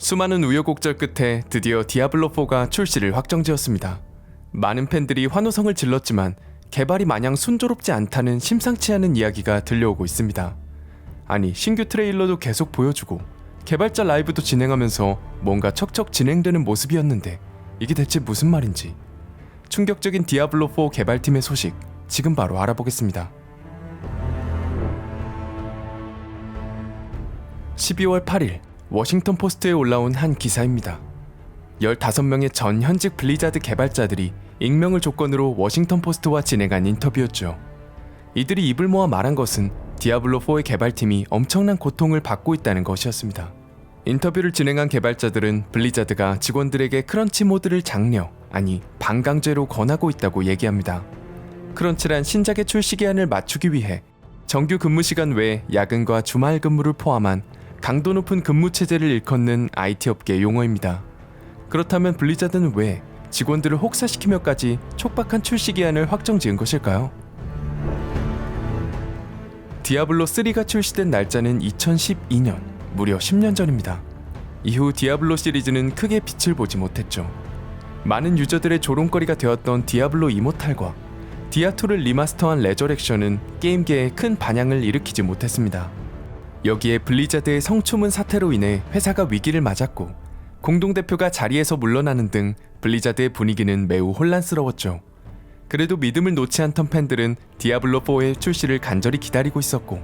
수많은 우여곡절 끝에 드디어 디아블로4가 출시를 확정지었습니다. 많은 팬들이 환호성을 질렀지만 개발이 마냥 순조롭지 않다는 심상치 않은 이야기가 들려오고 있습니다. 아니, 신규 트레일러도 계속 보여주고 개발자 라이브도 진행하면서 뭔가 척척 진행되는 모습이었는데 이게 대체 무슨 말인지 충격적인 디아블로4 개발팀의 소식 지금 바로 알아보겠습니다. 12월 8일 워싱턴 포스트에 올라온 한 기사입니다. 15명의 전 현직 블리자드 개발자들이 익명을 조건으로 워싱턴 포스트와 진행한 인터뷰였죠. 이들이 입을 모아 말한 것은 디아블로4의 개발팀이 엄청난 고통을 받고 있다는 것이었습니다. 인터뷰를 진행한 개발자들은 블리자드가 직원들에게 크런치 모드를 장려, 아니 반강제로 권하고 있다고 얘기합니다. 크런치란 신작의 출시 기한을 맞추기 위해 정규 근무 시간 외에 야근과 주말 근무를 포함한 강도 높은 근무 체제를 일컫는 IT 업계 용어입니다. 그렇다면 블리자드는 왜 직원들을 혹사시키며까지 촉박한 출시 기한을 확정 지은 것일까요? 디아블로 3가 출시된 날짜는 2012년, 무려 10년 전입니다. 이후 디아블로 시리즈는 크게 빛을 보지 못했죠. 많은 유저들의 조롱거리가 되었던 디아블로 이모탈과 디아2를 리마스터한 레저렉션은 게임계에 큰 반향을 일으키지 못했습니다. 여기에 블리자드의 성추문 사태로 인해 회사가 위기를 맞았고 공동대표가 자리에서 물러나는 등 블리자드의 분위기는 매우 혼란스러웠죠. 그래도 믿음을 놓지 않던 팬들은 디아블로4의 출시를 간절히 기다리고 있었고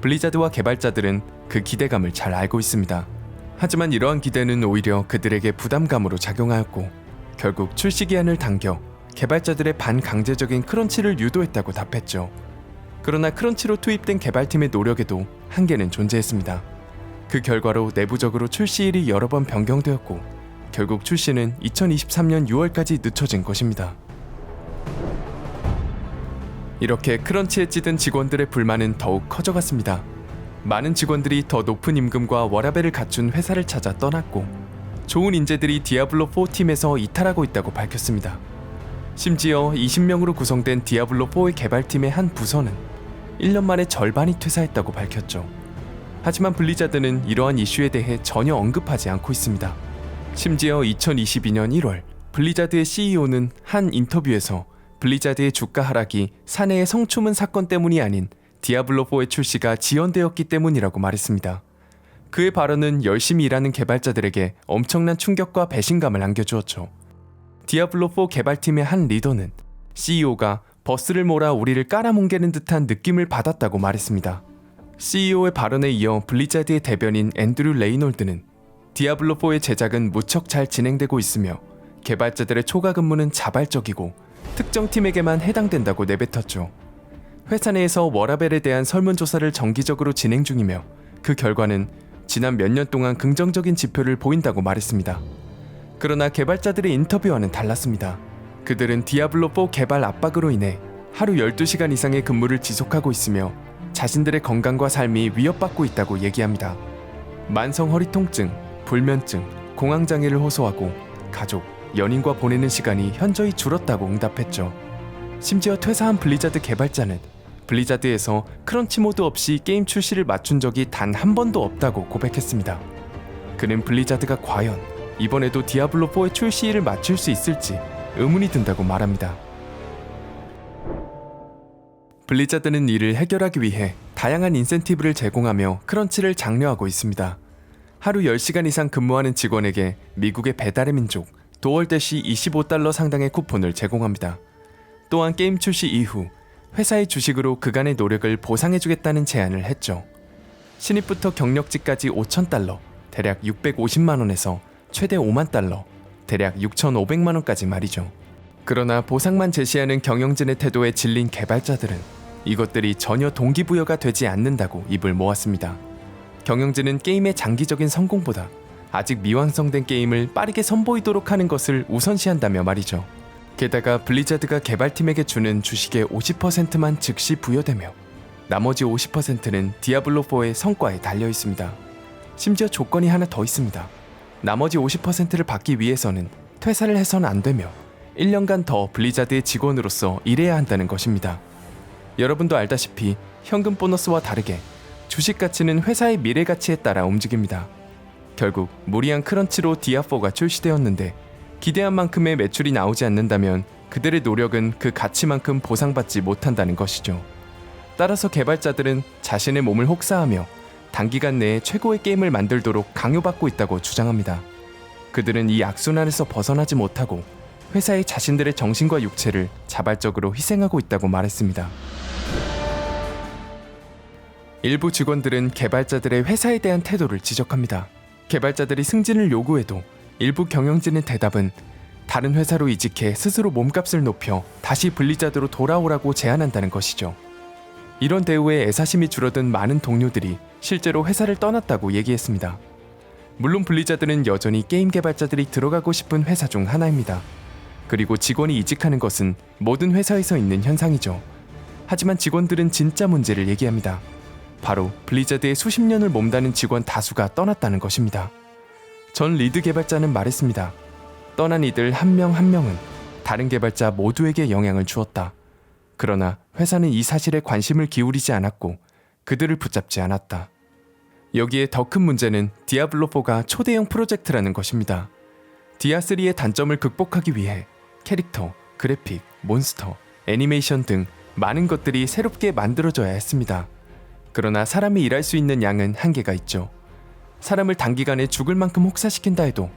블리자드와 개발자들은 그 기대감을 잘 알고 있습니다. 하지만 이러한 기대는 오히려 그들에게 부담감으로 작용하였고 결국 출시 기한을 당겨 개발자들의 반강제적인 크런치를 유도했다고 답했죠. 그러나 크런치로 투입된 개발팀의 노력에도 한계는 존재했습니다. 그 결과로 내부적으로 출시일이 여러 번 변경되었고 결국 출시는 2023년 6월까지 늦춰진 것입니다. 이렇게 크런치에 찌든 직원들의 불만은 더욱 커져갔습니다. 많은 직원들이 더 높은 임금과 워라벨을 갖춘 회사를 찾아 떠났고 좋은 인재들이 디아블로4 팀에서 이탈하고 있다고 밝혔습니다. 심지어 20명으로 구성된 디아블로4의 개발팀의 한 부서는 1년 만에 절반이 퇴사했다고 밝혔죠. 하지만 블리자드는 이러한 이슈에 대해 전혀 언급하지 않고 있습니다. 심지어 2022년 1월 블리자드의 CEO는 한 인터뷰에서 블리자드의 주가 하락이 사내의 성추문 사건 때문이 아닌 디아블로4의 출시가 지연되었기 때문이라고 말했습니다. 그의 발언은 열심히 일하는 개발자들에게 엄청난 충격과 배신감을 안겨주었죠. 디아블로4 개발팀의 한 리더는 CEO가 버스를 몰아 우리를 깔아뭉개는 듯한 느낌을 받았다고 말했습니다. CEO의 발언에 이어 블리자드의 대변인 앤드류 레이놀드는 디아블로4의 제작은 무척 잘 진행되고 있으며 개발자들의 초과 근무는 자발적이고 특정 팀에게만 해당된다고 내뱉었죠. 회사 내에서 워라벨에 대한 설문조사를 정기적으로 진행 중이며 그 결과는 지난 몇 년 동안 긍정적인 지표를 보인다고 말했습니다. 그러나 개발자들의 인터뷰와는 달랐습니다. 그들은 디아블로4 개발 압박으로 인해 하루 12시간 이상의 근무를 지속하고 있으며 자신들의 건강과 삶이 위협받고 있다고 얘기합니다. 만성 허리 통증, 불면증, 공황 장애를 호소하고 가족, 연인과 보내는 시간이 현저히 줄었다고 응답했죠. 심지어 퇴사한 블리자드 개발자는 블리자드에서 크런치 모드 없이 게임 출시를 맞춘 적이 단 한 번도 없다고 고백했습니다. 그는 블리자드가 과연 이번에도 디아블로4의 출시일을 맞출 수 있을지 의문이 든다고 말합니다. 블리자드는 이를 해결하기 위해 다양한 인센티브를 제공하며 크런치를 장려하고 있습니다. 하루 10시간 이상 근무하는 직원에게 미국의 배달의 민족 도월대시 25달러 상당의 쿠폰을 제공합니다. 또한 게임 출시 이후 회사의 주식으로 그간의 노력을 보상해주겠다는 제안을 했죠. 신입부터 경력직까지 5,000달러, 대략 650만 원에서 최대 5만 달러, 대략 6,500만 원까지 말이죠. 그러나 보상만 제시하는 경영진의 태도에 질린 개발자들은 이것들이 전혀 동기부여가 되지 않는다고 입을 모았습니다. 경영진은 게임의 장기적인 성공보다 아직 미완성된 게임을 빠르게 선보이도록 하는 것을 우선시한다며 말이죠. 게다가 블리자드가 개발팀에게 주는 주식의 50%만 즉시 부여되며 나머지 50%는 디아블로4의 성과에 달려 있습니다. 심지어 조건이 하나 더 있습니다. 나머지 50%를 받기 위해서는 퇴사를 해서는 안 되며 1년간 더 블리자드의 직원으로서 일해야 한다는 것입니다. 여러분도 알다시피 현금 보너스와 다르게 주식 가치는 회사의 미래 가치에 따라 움직입니다. 결국 무리한 크런치로 디아4가 출시되었는데 기대한 만큼의 매출이 나오지 않는다면 그들의 노력은 그 가치만큼 보상받지 못한다는 것이죠. 따라서 개발자들은 자신의 몸을 혹사하며 단기간 내에 최고의 게임을 만들도록 강요받고 있다고 주장합니다. 그들은 이 악순환에서 벗어나지 못하고 회사의 자신들의 정신과 육체를 자발적으로 희생하고 있다고 말했습니다. 일부 직원들은 개발자들의 회사에 대한 태도를 지적합니다. 개발자들이 승진을 요구해도 일부 경영진의 대답은 다른 회사로 이직해 스스로 몸값을 높여 다시 블리자드로 돌아오라고 제안한다는 것이죠. 이런 대우에 애사심이 줄어든 많은 동료들이 실제로 회사를 떠났다고 얘기했습니다. 물론 블리자드는 여전히 게임 개발자들이 들어가고 싶은 회사 중 하나입니다. 그리고 직원이 이직하는 것은 모든 회사에서 있는 현상이죠. 하지만 직원들은 진짜 문제를 얘기합니다. 바로 블리자드의 수십 년을 몸다는 직원 다수가 떠났다는 것입니다. 전 리드 개발자는 말했습니다. 떠난 이들 한 명한 명은 다른 개발자 모두에게 영향을 주었다. 그러나 회사는 이 사실에 관심을 기울이지 않았고 그들을 붙잡지 않았다. 여기에 더 큰 문제는 디아블로4가 초대형 프로젝트라는 것입니다. 디아3의 단점을 극복하기 위해 캐릭터, 그래픽, 몬스터, 애니메이션 등 많은 것들이 새롭게 만들어져야 했습니다. 그러나 사람이 일할 수 있는 양은 한계가 있죠. 사람을 단기간에 죽을 만큼 혹사시킨다 해도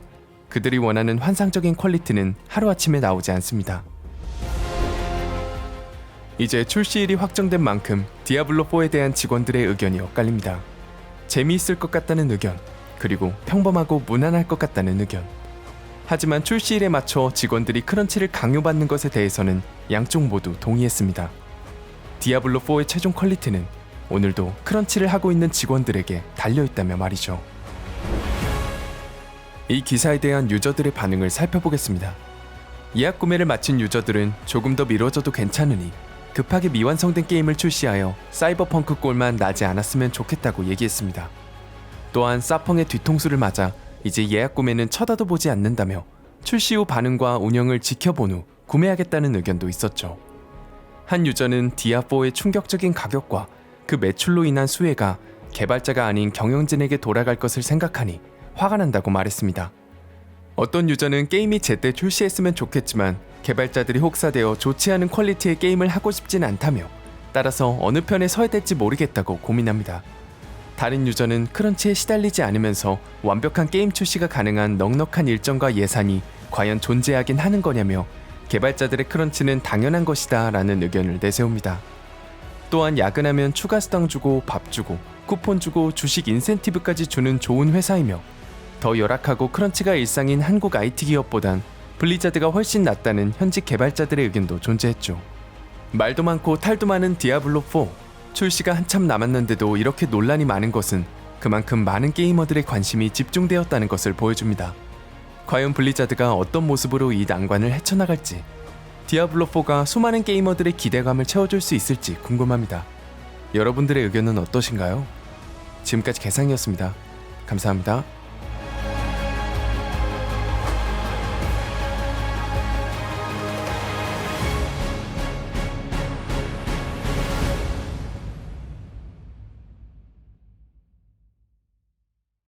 그들이 원하는 환상적인 퀄리티는 하루아침에 나오지 않습니다. 이제 출시일이 확정된 만큼 디아블로4에 대한 직원들의 의견이 엇갈립니다. 재미있을 것 같다는 의견, 그리고 평범하고 무난할 것 같다는 의견. 하지만 출시일에 맞춰 직원들이 크런치를 강요받는 것에 대해서는 양쪽 모두 동의했습니다. 디아블로4의 최종 퀄리티는 오늘도 크런치를 하고 있는 직원들에게 달려있다며 말이죠. 이 기사에 대한 유저들의 반응을 살펴보겠습니다. 예약 구매를 마친 유저들은 조금 더 미뤄져도 괜찮으니 급하게 미완성된 게임을 출시하여 사이버펑크 꼴만 나지 않았으면 좋겠다고 얘기했습니다. 또한 사펑의 뒤통수를 맞아 이제 예약 구매는 쳐다도 보지 않는다며 출시 후 반응과 운영을 지켜본 후 구매하겠다는 의견도 있었죠. 한 유저는 디아4의 충격적인 가격과 그 매출로 인한 수혜가 개발자가 아닌 경영진에게 돌아갈 것을 생각하니 화가 난다고 말했습니다. 어떤 유저는 게임이 제때 출시했으면 좋겠지만 개발자들이 혹사되어 좋지 않은 퀄리티의 게임을 하고 싶진 않다며 따라서 어느 편에 서야 될지 모르겠다고 고민합니다. 다른 유저는 크런치에 시달리지 않으면서 완벽한 게임 출시가 가능한 넉넉한 일정과 예산이 과연 존재하긴 하는 거냐며 개발자들의 크런치는 당연한 것이다 라는 의견을 내세웁니다. 또한 야근하면 추가 수당 주고 밥 주고 쿠폰 주고 주식 인센티브까지 주는 좋은 회사이며 더 열악하고 크런치가 일상인 한국 IT 기업보단 블리자드가 훨씬 낫다는 현직 개발자들의 의견도 존재했죠. 말도 많고 탈도 많은 디아블로4 출시가 한참 남았는데도 이렇게 논란이 많은 것은 그만큼 많은 게이머들의 관심이 집중되었다는 것을 보여줍니다. 과연 블리자드가 어떤 모습으로 이 난관을 헤쳐나갈지 디아블로4가 수많은 게이머들의 기대감을 채워줄 수 있을지 궁금합니다. 여러분들의 의견은 어떠신가요? 지금까지 개상이었습니다. 감사합니다.